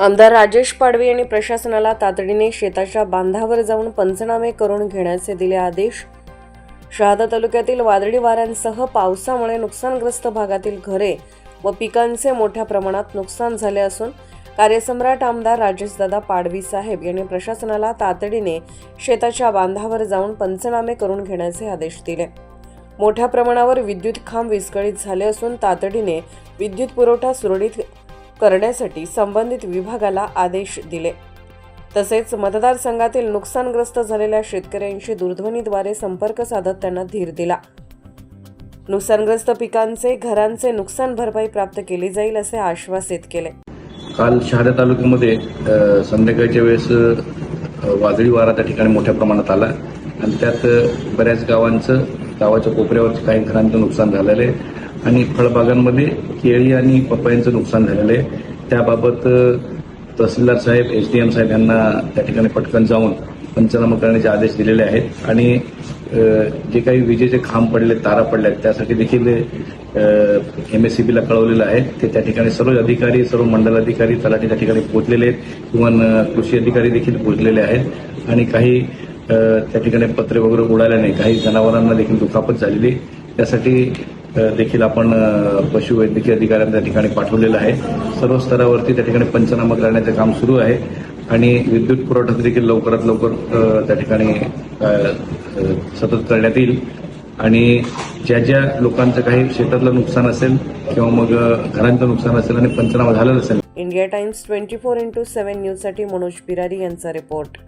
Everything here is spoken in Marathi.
आमदार राजेश पाडवी यांनी प्रशासनाला तातडीने शेताच्या बांधावर जाऊन पंचनामे करून घेण्याचे दिले आदेश. शहादा तालुक्यातील वादळी वाऱ्यांसह पावसामुळे नुकसानग्रस्त भागातील घरे व पिकांचे मोठ्या प्रमाणात नुकसान झाले असून कार्यसम्राट आमदार राजेशदादा पाडवी साहेब यांनी प्रशासनाला तातडीने शेताच्या बांधावर जाऊन पंचनामे करून घेण्याचे आदेश दिले. मोठ्या प्रमाणावर विद्युत खांब विस्कळीत झाले असून तातडीने विद्युत पुरवठा सुरळीत करण्यासाठी संबंधित विभागाला आदेश दिले. तसेच मतदारसंघातील नुकसानग्रस्त झालेल्या शेतकऱ्यांशी दूरध्वनीद्वारे संपर्क साधत त्यांना धीर दिला. नुकसानग्रस्त पिकांचे घरांचे नुकसान भरपाई प्राप्त केली जाईल असे आश्वासित केले. काल शहादा तालुक्यामध्ये संध्याकाळच्या वेळेस वादळी वारा त्या ठिकाणी मोठ्या प्रमाणात आला. आणि त्यात बऱ्याच गावांचं गावाच्या कोपऱ्यावरच्या काही घरांचं नुकसान झालेलं आहे. आणि फळबागांमध्ये केळी आणि पपयांचं नुकसान झालेलं आहे. त्याबाबत तहसीलदार साहेब एस डी एम साहेब यांना त्या ठिकाणी पटकन जाऊन पंचनामा करण्याचे आदेश दिलेले आहेत. आणि जे काही विजेचे खांब पडले तारा पडल्या त्यासाठी देखील एम एस सी बीला कळवलेलं आहे. ते त्या ठिकाणी सर्व अधिकारी सर्व मंडल अधिकारी तलाठी त्या ठिकाणी पोहोचलेले आहेत. किंवा कृषी अधिकारी देखील पोहोचलेले आहेत. आणि काही त्या ठिकाणी पत्रे वगैरे उडाल्याने काही जनावरांना देखील दुखापत झालेली त्यासाठी देखील आपण पशुवैद्यकीय अधिकाऱ्यांना त्या ठिकाणी पाठवलेलं आहे. सर्व स्तरावरती त्या ठिकाणी पंचनामा करण्याचं काम सुरू आहे आणि विद्युत पुरवठा देखील लवकरात लवकर त्या ठिकाणी सतत करण्यात येईल. आणि ज्या ज्या लोकांचं काही शेतातलं नुकसान असेल किंवा मग घरांचं नुकसान असेल आणि पंचनामा झालेला असेल. India Times twenty four into seven न्यूजसाठी मनोज बिरारी यांचा रिपोर्ट.